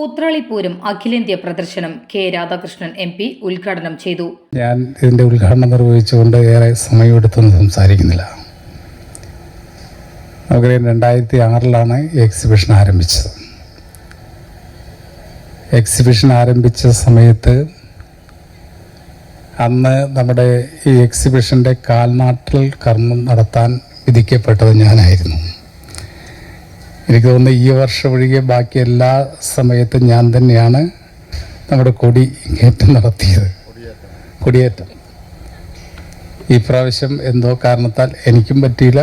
ഊത്രാളിപ്പൂരം അഖിലേന്ത്യാ പ്രദർശനം K Radhakrishnan M P ഉദ്ഘാടനം ചെയ്തു. ഞാൻ ഇതിന്റെ ഉദ്ഘാടനം നിർവഹിച്ചുകൊണ്ട് ഏറെ സമയമെടുത്തൊന്നും സംസാരിക്കുന്നില്ല. രണ്ടായിരത്തി ആറിലാണ് എക്സിബിഷൻ ആരംഭിച്ചത്. എക്സിബിഷൻ ആരംഭിച്ച സമയത്ത് അന്ന് നമ്മുടെ ഈ എക്സിബിഷന്റെ കാൽനാട്ടിൽ കർമ്മം നടത്താൻ വിധിക്കപ്പെട്ടത് ഞാനായിരുന്നു. എനിക്ക് തോന്നുന്നു ഈ വർഷം ഒഴികെ ബാക്കി എല്ലാ സമയത്തും ഞാൻ തന്നെയാണ് നമ്മുടെ കൊടി കയറ്റം നടത്തിയത്. കൊടിയേറ്റം. ഈ പ്രാവശ്യം എന്തോ കാരണത്താൽ എനിക്കും പറ്റിയില്ല.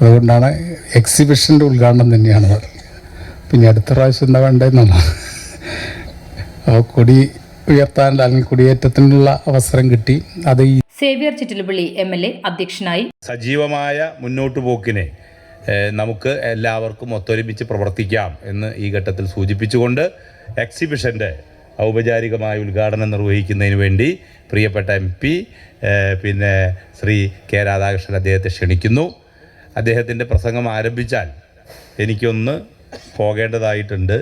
അതുകൊണ്ടാണ് എക്സിബിഷന്റെ ഉദ്ഘാടനം തന്നെയാണ് അത് പിന്നെ അടുത്ത പ്രാവശ്യം എന്താ വേണ്ടതെന്നാണ് അപ്പോൾ കൊടി ഉയർത്താനുള്ള അല്ലെങ്കിൽ കുടിയേറ്റത്തിനുള്ള അവസരം കിട്ടി. അത് ഈ Xavier Chittilappilly M L A അധ്യക്ഷനായി സജീവമായ മുന്നോട്ട് പോക്കിനെ നമുക്ക് എല്ലാവർക്കും ഒത്തൊരുമിച്ച് പ്രവർത്തിക്കാം എന്ന് ഈ ഘട്ടത്തിൽ സൂചിപ്പിച്ചുകൊണ്ട് എക്സിബിഷന്റെ ഔപചാരികമായ ഉദ്ഘാടനം നിർവഹിക്കുന്നതിന് വേണ്ടി പ്രിയപ്പെട്ട എം പി പിന്നെ ശ്രീ കെ രാധാകൃഷ്ണൻ അദ്ദേഹത്തെ ക്ഷണിക്കുന്നു. അദ്ദേഹത്തിന്റെ പ്രസംഗം ആരംഭിച്ചാൽ എനിക്കൊന്ന് പോകേണ്ടതായിട്ടുണ്ട്.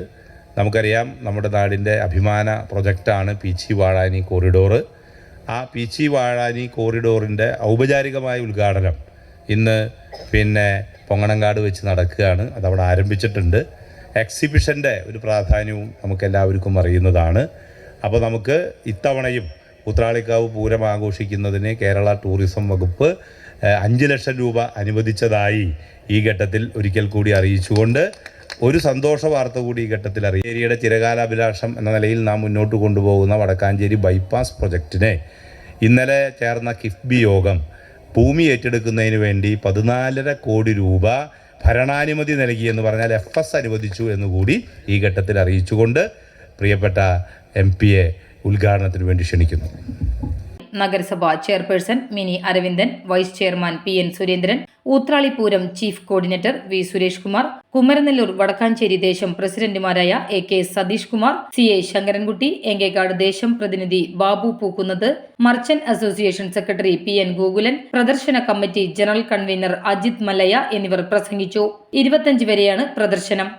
നമുക്കറിയാം നമ്മുടെ നാടിന്റെ അഭിമാന പ്രൊജക്റ്റാണ് പീച്ചി വാഴാനി കോറിഡോർ ആ പീച്ചി വാഴാനി കോറിഡോറിന്റെ ഔപചാരികമായ ഉദ്ഘാടനം ഇന്ന് പിന്നെ പൊങ്ങണങ്കാട് വെച്ച് നടക്കുകയാണ്. അതവിടെ ആരംഭിച്ചിട്ടുണ്ട്. എക്സിബിഷന്റെ ഒരു പ്രാധാന്യവും നമുക്കെല്ലാവർക്കും അറിയുന്നതാണ്. അപ്പോൾ നമുക്ക് ഇത്തവണയും ഉത്രാളിക്കാവ് പൂരം ആഘോഷിക്കുന്നതിന് കേരള ടൂറിസം വകുപ്പ് അഞ്ച് ലക്ഷം രൂപ അനുവദിച്ചതായി ഈ ഘട്ടത്തിൽ ഒരിക്കൽ കൂടി അറിയിച്ചുകൊണ്ട് ഒരു സന്തോഷ വാർത്ത കൂടി ഈ ഘട്ടത്തിൽ അറിയാം ഏരിയയുടെ ചിരകാലാഭിലാഷം എന്ന നിലയിൽ നാം മുന്നോട്ട് കൊണ്ടുപോകുന്ന വടക്കാഞ്ചേരി ബൈപ്പാസ് പ്രൊജക്റ്റിനെ ഇന്നലെ ചേർന്ന കിഫ്ബി യോഗം ഭൂമി ഏറ്റെടുക്കുന്നതിന് വേണ്ടി പതിനാലര കോടി രൂപ ഭരണാനുമതി നൽകി എന്ന് പറഞ്ഞാൽ എഫ് എസ് അനുവദിച്ചു എന്നുകൂടി ഈ ഘട്ടത്തിൽ അറിയിച്ചുകൊണ്ട് പ്രിയപ്പെട്ട എം പിയെ ഉദ്ഘാടനത്തിന് വേണ്ടി ക്ഷണിക്കുന്നു. നഗരസഭ chairperson Mini Aravindan vice chairman P N Surendran Uthralippooram chief coordinator V Suresh Kumar Kumaranellur Vadakkanchery ദേശം പ്രസിഡന്റുമാരായ A K Satheesh Kumar C A Sankarankutty Engakkad ദേശം പ്രതിനിധി Babu പൂക്കുന്നത് merchant association secretary P N Gokulan പ്രദർശന committee general convener Ajith Mallayya എന്നിവർ പ്രസംഗിച്ചു. ഇരുപത്തിയഞ്ച് വരെയാണ് പ്രദർശനം.